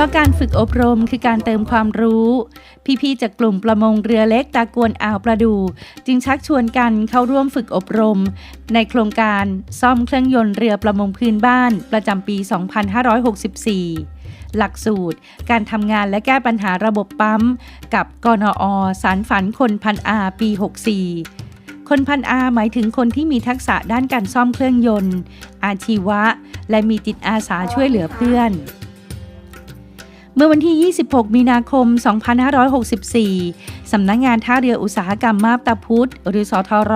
ราะการฝึกอบรมคือการเติมความรู้ พี่ๆจากกลุ่มประมงเรือเล็กตากวนอ่าวประดู จึงชักชวนกันเข้าร่วมฝึกอบรม ในโครงการซ่อมเครื่องยนต์เรือประมงพื้นบ้านประจำปี 2564หลักสูตร การทำงานและแก้ปัญหาระบบปั๊ม กับกนอ สารฝันคนพันอาปี 64 คนพันอาหมายถึงคนที่มีทักษะด้านการซ่อมเครื่องยนต์ อาชีวะ และมีจิตอาสาช่วยเหลือเพื่อน เมื่อวันที่ 26 มีนาคม 2564 สำนักงงานท่าเรืออุตสาหกรรมมาบตาพุธหรือสทร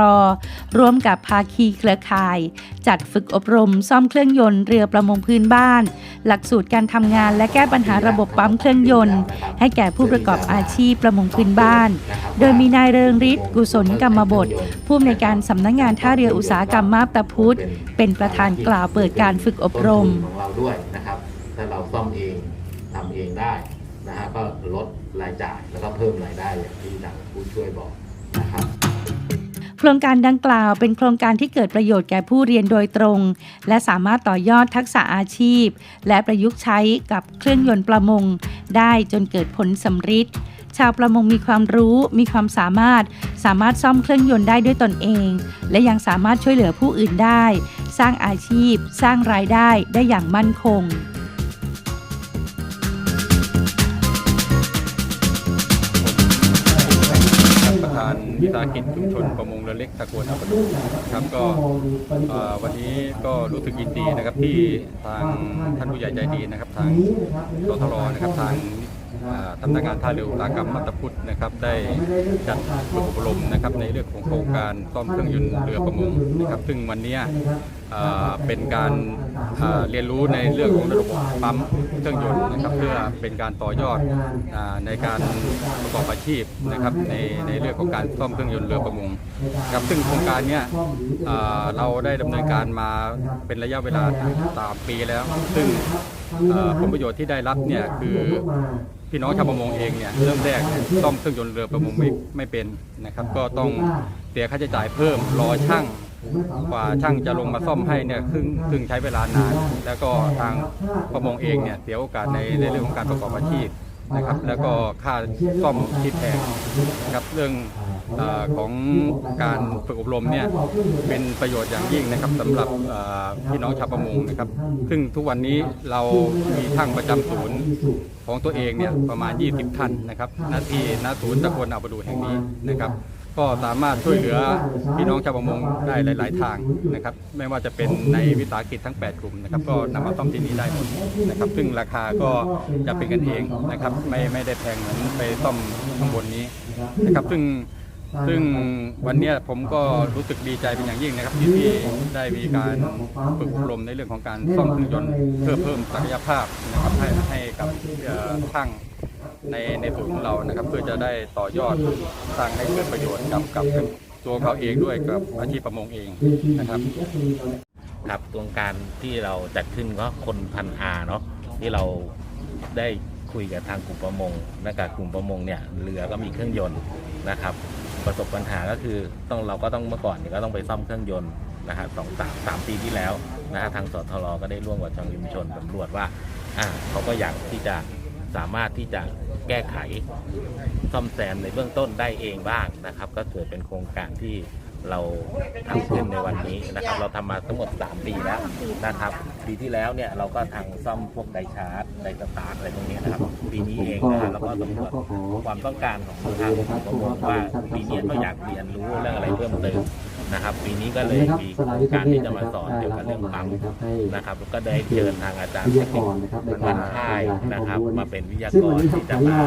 ร่วมกับภาคีเครือข่าย จัดฝึกอบรมซ่อมเครื่องยนต์เรือประมงพื้นบ้าน หลักสูตรการทำงานและแก้ปัญหาระบบปั๊มเครื่องยนต์ ให้แก่ผู้ประกอบอาชีพประมงพื้นบ้าน โดยมีนายเริงฤทธิ์กุศลกรรมบทผู้อำนวยการสำนักงงานท่าเรืออุตสาหกรรมมาบตาพุธเป็นประธานกล่าวเปิดการฝึกอบรมเราด้วยนะครับถ้าเราซ่อมเอง ทำเองได้นะฮะก็ลดรายจ่ายแล้วก็เพิ่มรายได้อย่างที่ทางผู้ช่วยบอกนะครับโครงการดังกล่าวเป็นโครงการที่เกิดประโยชน์แก่ผู้เรียนโดยตรง และสามารถต่อยอดทักษะอาชีพ และประยุกต์ใช้กับเครื่องยนต์ประมง ได้จนเกิดผลสำฤทธิ์ชาวประมงมีความรู้มีความสามารถ สามารถซ่อมเครื่องยนต์ได้ด้วยตนเอง และยังสามารถช่วยเหลือผู้อื่นได้ สร้างอาชีพ สร้างรายได้ได้อย่างมั่นคง วิสาหกิจชุมชนประมงเรือเล็กตะกวนอัปปะดุครับก็วันนี้ก็รู้สึกยินดีนะครับที่ทางท่านผู้ใหญ่ใจดีนะครับ ทางสทรนะครับทางท่าสำนักงานท่าเรืออุตสาหกรรมมัตตพุทธนะครับได้จัดฝึกอบรมนะครับในเรื่องของโครงการซ่อมเครื่องยนต์เรือประมงนะครับ ซึ่งวันนี้ เป็นการาเรียนรู้ในเรื่องของระบบปั๊มเครื่องยนต์นะครับเพื่อเป็นการต่อยอดอในการประกอบอาชีพนะครับในในเรื่องของการซ่อมเครื่องยนต์เรือประมงครับซึ่งโครงการนี้เราได้ดำเนินการมาเป็นระยะเวลาสามปีแล้ว ซึ่งผลประโยชน์ที่ได้รับเนี่ยคือพี่น้องชาวประมงเองเนี่ยเริ่มแรกซ่อมเครื่องยนต์เรือประมงไม่ไม่เป็นนะครับ ก็ต้องเสียค่าใช้จ่ายเพิ่มรอช่าง กว่าช่างจะลงมาซ่อมให้เนี่ยครึ่งครึ่งใช้เวลานาน แล้วก็ทางประมงเองเนี่ยเสียโอกาสในในเรื่องของการประกอบอาชีพนะครับ แล้วก็ค่าซ่อมที่แพงนะครับเรื่องอของการฝึกอบรมเนี่ยเป็นประโยชน์อย่างยิ่งนะครับสำหรับพี่น้องชาวประมงนะครับ ซึ่งทุกวันนี้เรามีช่างประจำศูนย์ของตัวเองเนี่ยประมาณ 20ท่านนะครับหน้าที่ณศูนย์ตะกวนอาประดูแห่งนี้นะครับ ก็สามารถช่วยเหลือพี่น้องชาวประมงได้หลาย ๆ ทางนะครับ ไม่ว่าจะเป็นในวิสาหกิจทั้ง 8 กลุ่มนะครับ ก็นำมาซ่อมที่นี่ได้หมดนะครับ ซึ่งราคาก็จะเป็นกันเองนะครับ ไม่ไม่ได้แพงเหมือนไปซ่อมข้างบนนี้นะครับ ซึ่งซึ่งวันนี้ผมก็รู้สึกดีใจเป็นอย่างยิ่งนะครับที่ที่ได้มีการฝึกอบรมในเรื่องของการซ่อมเครื่องยนต์เพื่อเพิ่มศักยภาพนะครับให้ให้กับเอ่อช่าง ในในศูนของเรานะครับ เพื่อจะได้ต่อยอดสร้างให้เกิดประโยชน์กับกับตัวเขาเองด้วยกับอาชีพประมงเองนะครับครับโครงการที่เราจัดขึ้นก็คนพันอาเนาะที่เราได้คุยกับทางกลุ่มประมงนะครับกลุ่มประมงเนี่ยเรือก็มีเครื่องยนต์นะครับ ประสบปัญหาก็คือต้องเราก็ต้องเมื่อก่อนเนี่ยก็ต้องไปซ่อมเครื่องยนต์นะฮะสองสามสามปีที่แล้วนะฮะทางสทรก็ได้ร่วมกับทางยุมชนสำรวจว่าอ่าเขาก็อยากที่จะสามารถที่จะ แก้ไขซ่อมแซมในเบื้องต้นได้เองบ้างนะครับ ก็เกิดเป็นโครงการที่เราทำขึ้นในวันนี้นะครับ เราทำมาทั้งหมด 3 ปีแล้วนะครับ ปีที่แล้วเนี่ยเราก็ทางซ่อมพวกไดชาร์จไดสตาร์ทอะไรพวกนี้นะครับ ปีนี้เองนะเราก็สำรวจความต้องการของทางประมงว่าปีนี้ก็อยากเรียนรู้เรื่องอะไรเพิ่มเติม นะครับปีนี้ก็เลยมีโครงการที่จะมาสอนเกี่ยวกับเรื่องปั๊มนะครับก็ได้เชิญทางอาจารย์เทคนิควันค่ายนะครับ มาเป็นวิทยากรที่จะมา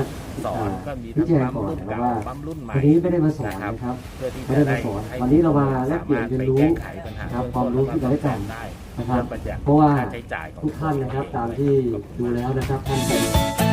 สอนก็มีทั้งปั๊มรุ่นเก่าปั๊มรุ่นใหม่วันนี้ไม่ได้มาสอนนะครับนะครับเพื่อที่ไม่จะได้ได้มาสอนให้วันนี้เรามาแลกเปลี่ยนเรียนรู้สามารถไปแก้ไขปัญหานะครับความรู้ที่เราได้กันได้นะครับเพื่อประหยัดเพราะว่าค่าใช้จ่ายของทุกท่านนะครับตามที่ดูแล้วนะครับท่านเป็น